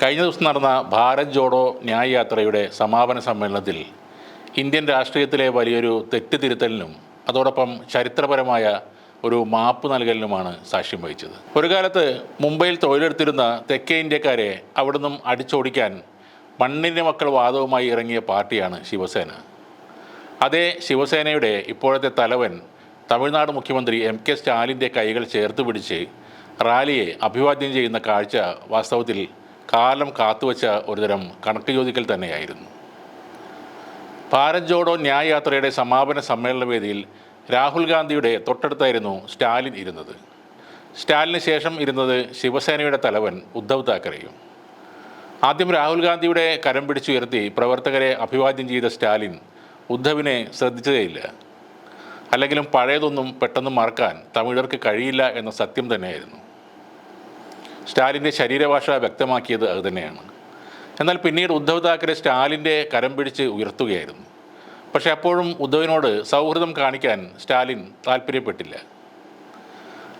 കഴിഞ്ഞ ദിവസം നടന്ന ഭാരത് ജോഡോ ന്യായ യാത്രയുടെ സമാപന സമ്മേളനത്തിൽ ഇന്ത്യൻ രാഷ്ട്രീയത്തിലെ വലിയൊരു തെറ്റുതിരുത്തലിനും അതോടൊപ്പം ചരിത്രപരമായ ഒരു മാപ്പ് നൽകലിനുമാണ് സാക്ഷ്യം വഹിച്ചത്. ഒരു കാലത്ത് മുംബൈയിൽ തൊഴിലെടുത്തിരുന്ന തെക്കേ ഇന്ത്യക്കാരെ അവിടുന്ന് അടിച്ചോടിക്കാൻ മണ്ണിന്റെ മക്കൾ വാദവുമായി ഇറങ്ങിയ പാർട്ടിയാണ് ശിവസേന. അതേ ശിവസേനയുടെ ഇപ്പോഴത്തെ തലവൻ തമിഴ്നാട് മുഖ്യമന്ത്രി എം കെ സ്റ്റാലിന്റെ കൈകൾ ചേർത്ത് പിടിച്ച് റാലിയെ അഭിവാദ്യം ചെയ്യുന്ന കാഴ്ച വാസ്തവത്തിൽ കാലം കാത്തുവച്ച ഒരുതരം കണക്ക് ചോദിക്കൽ തന്നെയായിരുന്നു. ഭാരത് ജോഡോ ന്യായ് സമാപന സമ്മേളന വേദിയിൽ രാഹുൽ ഗാന്ധിയുടെ തൊട്ടടുത്തായിരുന്നു സ്റ്റാലിൻ ഇരുന്നത്. സ്റ്റാലിന് ശേഷം ഇരുന്നത് ശിവസേനയുടെ തലവൻ ഉദ്ധവ് താക്കറെയും. ആദ്യം രാഹുൽ ഗാന്ധിയുടെ കരം പിടിച്ചുയർത്തി പ്രവർത്തകരെ അഭിവാദ്യം ചെയ്ത സ്റ്റാലിൻ ഉദ്ധവിനെ ശ്രദ്ധിച്ചതേയില്ല. അല്ലെങ്കിലും പഴയതൊന്നും പെട്ടെന്ന് മറക്കാൻ തമിഴർക്ക് കഴിയില്ല എന്ന സത്യം തന്നെയായിരുന്നു. സ്റ്റാലിന്റെ ശരീരഭാഷ വ്യക്തമാക്കിയത് അതുതന്നെയാണ് എന്നാൽ പിന്നീട് ഉദ്ധവ് താക്കറെ സ്റ്റാലിന്റെ കരം പിടിച്ച് ഉയർത്തുകയായിരുന്നു. പക്ഷേ അപ്പോഴും ഉദ്ധവിനോട് സൗഹൃദം കാണിക്കാൻ സ്റ്റാലിൻ താല്പര്യപ്പെട്ടില്ല.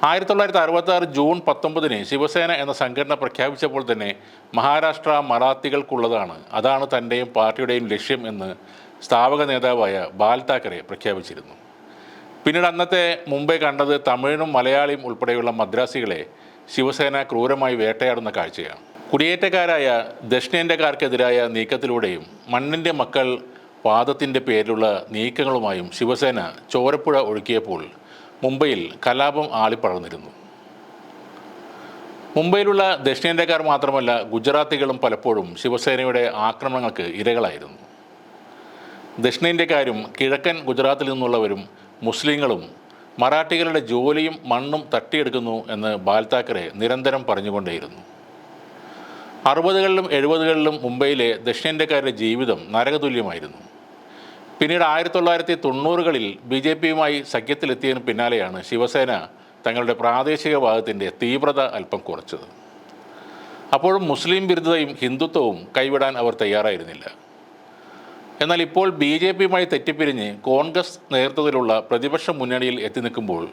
ആയിരത്തി തൊള്ളായിരത്തി അറുപത്തി ആറ് ജൂൺ പത്തൊമ്പതിന് ശിവസേന എന്ന സംഘടന പ്രഖ്യാപിച്ചപ്പോൾ തന്നെ മഹാരാഷ്ട്ര മറാത്തികൾക്കുള്ളതാണ് അതാണ് തന്റെയും പാർട്ടിയുടെയും ലക്ഷ്യം എന്ന് സ്ഥാപക നേതാവായ ബാൽ താക്കറെ പ്രഖ്യാപിച്ചിരുന്നു. പിന്നീട് അന്നത്തെ മുംബൈ കണ്ടത് തമിഴിനും മലയാളിയും ഉൾപ്പെടെയുള്ള മദ്രാസികളെ ശിവസേന ക്രൂരമായി വേട്ടയാടുന്ന കാഴ്ചയാണ്. കുടിയേറ്റക്കാരായ ദക്ഷിണേന്ത്യക്കാർക്കെതിരായ നീക്കത്തിലൂടെയും മണ്ണിന്റെ മക്കൾ വാദത്തിന്റെ പേരിലുള്ള നീക്കങ്ങളുമായും ശിവസേന ചോരപ്പുഴ ഒഴുക്കിയപ്പോൾ മുംബൈയിൽ കലാപം ആളിപ്പടർന്നിരുന്നു. മുംബൈയിലുള്ള ദക്ഷിണേന്ത്യക്കാർ മാത്രമല്ല ഗുജറാത്തികളും പലപ്പോഴും ശിവസേനയുടെ ആക്രമണങ്ങൾക്ക് ഇരകളായിരുന്നു. ദക്ഷിണേന്ത്യക്കാരും കിഴക്കൻ ഗുജറാത്തിൽ നിന്നുള്ളവരും മുസ്ലിങ്ങളും മറാഠികളുടെ ജോലിയും മണ്ണും തട്ടിയെടുക്കുന്നു എന്ന് ബാൽ താക്കറെ നിരന്തരം പറഞ്ഞുകൊണ്ടേയിരുന്നു. അറുപതുകളിലും എഴുപതുകളിലും മുംബൈയിലെ ദക്ഷിണേന്ത്യക്കാരുടെ ജീവിതം നരകതുല്യമായിരുന്നു. പിന്നീട് ആയിരത്തി തൊള്ളായിരത്തി തൊണ്ണൂറുകളിൽ ബി ജെ പിയുമായി സഖ്യത്തിലെത്തിയതിന് പിന്നാലെയാണ് ശിവസേന തങ്ങളുടെ പ്രാദേശിക വാദത്തിന്റെ തീവ്രത അല്പം കുറച്ചത്. അപ്പോഴും മുസ്ലിം വിരുദ്ധതയും ഹിന്ദുത്വവും കൈവിടാൻ അവർ തയ്യാറായിരുന്നില്ല. എന്നാൽ ഇപ്പോൾ ബി ജെ പിയുമായി തെറ്റിപ്പിരിഞ്ഞ് കോൺഗ്രസ് നേതൃത്വത്തിലുള്ള പ്രതിപക്ഷ മുന്നണിയിൽ എത്തി നിൽക്കുമ്പോൾ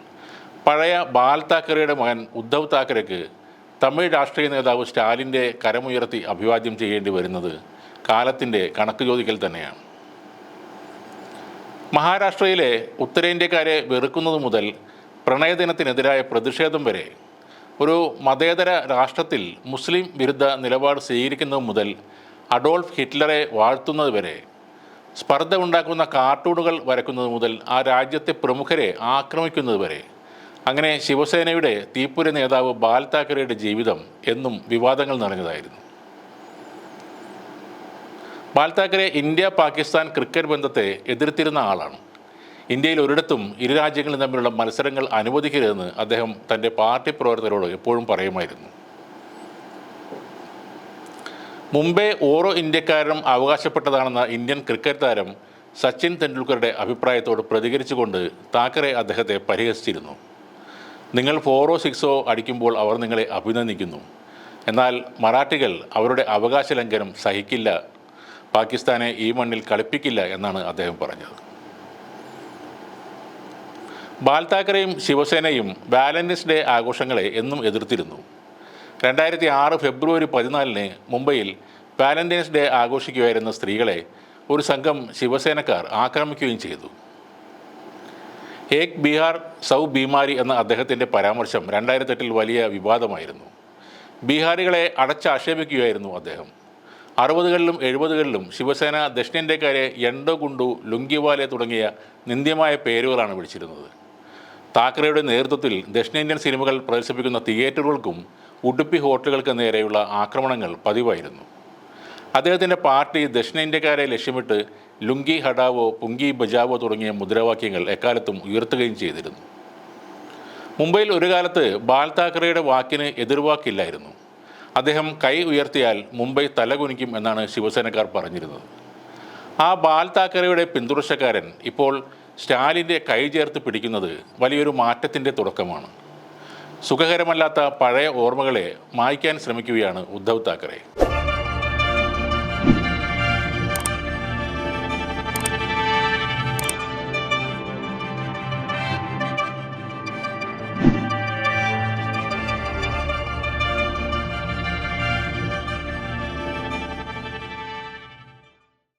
പഴയ ബാൽ താക്കറെയുടെ മകൻ ഉദ്ധവ് താക്കറെക്ക് തമിഴ് രാഷ്ട്രീയ നേതാവ് സ്റ്റാലിന്റെ കരമുയർത്തി അഭിവാദ്യം ചെയ്യേണ്ടി വരുന്നത് കാലത്തിന്റെ കണക്ക് ചോദിക്കൽ തന്നെയാണ്. മഹാരാഷ്ട്രയിലെ ഉത്തരേന്ത്യക്കാരെ വെറുക്കുന്നത് മുതൽ പ്രണയദിനത്തിനെതിരായ പ്രതിഷേധം വരെ ഒരു മതേതര രാഷ്ട്രത്തിൽ മുസ്ലിം വിരുദ്ധ നിലപാട് സ്വീകരിക്കുന്നത് മുതൽ അഡോൾഫ് ഹിറ്റ്ലറെ വാഴ്ത്തുന്നത് വരെ സ്പർദ്ധ ഉണ്ടാക്കുന്ന കാർട്ടൂണുകൾ വരക്കുന്നത് മുതൽ ആ രാജ്യത്തെ പ്രമുഖരെ ആക്രമിക്കുന്നത് വരെ. അങ്ങനെ ശിവസേനയുടെ തീപ്പുര നേതാവ് ബാൽ താക്കറെയുടെ ജീവിതം എന്നും വിവാദങ്ങൾ നിറഞ്ഞതായിരുന്നു. ബാൽ താക്കറെ ഇന്ത്യ പാകിസ്ഥാൻ ക്രിക്കറ്റ് ബന്ധത്തെ എതിർത്തിരുന്ന ആളാണ്. ഇന്ത്യയിൽ ഒരിടത്തും ഇരു രാജ്യങ്ങളും തമ്മിലുള്ള മത്സരങ്ങൾ അനുവദിക്കരുതെന്ന് അദ്ദേഹം തന്റെ പാർട്ടി പ്രവർത്തകരോട് എപ്പോഴും പറയുമായിരുന്നു. മുംബൈ ഓരോ ഇന്ത്യക്കാരനും അവകാശപ്പെട്ടതാണെന്ന ഇന്ത്യൻ ക്രിക്കറ്റ് താരം സച്ചിൻ തെണ്ടുൽക്കറുടെ അഭിപ്രായത്തോട് പ്രതികരിച്ചുകൊണ്ട് താക്കറെ അദ്ദേഹത്തെ പരിഹസിച്ചിരുന്നു. നിങ്ങൾ ഫോറോ സിക്സോ അടിക്കുമ്പോൾ അവർ നിങ്ങളെ അഭിനന്ദിക്കുന്നു. എന്നാൽ മറാഠികൾ അവരുടെ അവകാശ ലംഘനം സഹിക്കില്ല. പാകിസ്ഥാനെ ഈ മണ്ണിൽ കളിപ്പിക്കില്ല എന്നാണ് അദ്ദേഹം പറഞ്ഞത്. ബാൽ താക്കറെയും ശിവസേനയും വാലന്റൈൻസ് ഡേ ആഘോഷങ്ങളെ എന്നും എതിർത്തിരുന്നു. രണ്ടായിരത്തി ആറ് ഫെബ്രുവരി പതിനാലിന് മുംബൈയിൽ വാലന്റൈൻസ് ഡേ ആഘോഷിക്കുകയായിരുന്ന സ്ത്രീകളെ ഒരു സംഘം ശിവസേനക്കാർ ആക്രമിക്കുകയും ചെയ്തു. ഏക് ബീഹാർ സൗ ബീമാരി എന്ന അദ്ദേഹത്തിന്റെ പരാമർശം രണ്ടായിരത്തെട്ടിൽ വലിയ വിവാദമായിരുന്നു. ബീഹാറികളെ അടച്ചാക്ഷേപിക്കുകയായിരുന്നു അദ്ദേഹം. അറുപതുകളിലും എഴുപതുകളിലും ശിവസേന ദക്ഷിണേന്ത്യക്കാരെ എണ്ടോ ഗുണ്ടു ലുങ്കിവാലെ തുടങ്ങിയ നിന്ദ്യമായ പേരുകളാണ് വിളിച്ചിരുന്നത്. താക്കറയുടെ നേതൃത്വത്തിൽ ദക്ഷിണേന്ത്യൻ സിനിമകൾ പ്രദർശിപ്പിക്കുന്ന തിയേറ്ററുകൾക്കും ഉടുപ്പി ഹോട്ടലുകൾക്ക് നേരെയുള്ള ആക്രമണങ്ങൾ പതിവായിരുന്നു. അദ്ദേഹത്തിന്റെ പാർട്ടി ദക്ഷിണേന്ത്യക്കാരെ ലക്ഷ്യമിട്ട് ലുങ്കി ഹഡാവോ പുങ്കി ബജാവോ തുടങ്ങിയ മുദ്രാവാക്യങ്ങൾ എക്കാലത്തും ഉയർത്തുകയും ചെയ്തിരുന്നു. മുംബൈയിൽ ഒരു കാലത്ത് ബാൽ താക്കറയുടെ വാക്കിന് എതിർവാക്കില്ലായിരുന്നു. അദ്ദേഹം കൈ ഉയർത്തിയാൽ മുംബൈ തലകുനിക്കും എന്നാണ് ശിവസേനക്കാർ പറഞ്ഞിരുന്നത്. ആ ബാൽ താക്കറയുടെ പിന്തുടർച്ചക്കാരൻ ഇപ്പോൾ സ്റ്റാലിന്റെ കൈ ചേർത്ത് പിടിക്കുന്നത് വലിയൊരു മാറ്റത്തിന്റെ തുടക്കമാണ്. സുഖകരമല്ലാത്ത പഴയ ഓർമ്മകളെ മായ്ക്കാൻ ശ്രമിക്കുകയാണ് ഉദ്ധവ് താക്കറെ.